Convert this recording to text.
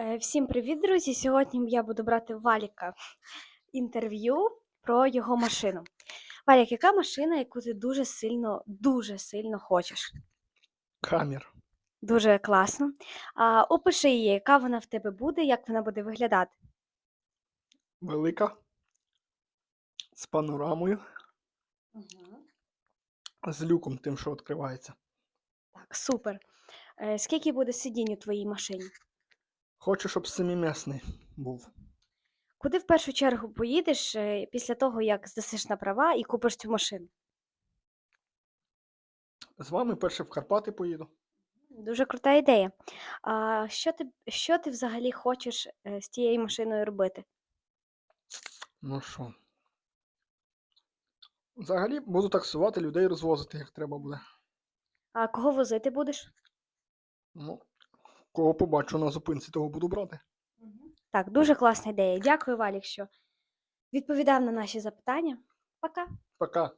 Е, Всім привіт, друзі! Сьогодні я буду брати Валіка інтерв'ю про його машину. Валік, яка машина, яку ти дуже сильно, дуже сильно хочеш? Камер. Дуже класно. А, опиши її, яка вона в тебе буде, як вона буде виглядати. Велика. З панорамою. З люком тим, що відкривається. Так, супер. Е, Скільки буде сидінь у твоїй машині? Хочу, щоб семимісний був. Куди в першу чергу поїдеш е, після того, як здасиш на права і купиш цю машину? З вами перше в Карпати поїду. Дуже крута ідея. А що ти, що ти взагалі хочеш е, з тією машиною робити? Ну що. Взагалі буду таксувати, людей розвозити, як треба буде. А кого возити будеш? Ну, кого побачу на зупинці, того буду брати. Так, дуже класна ідея. Дякую, Валік, що відповідав на наші запитання. Пока. Пока.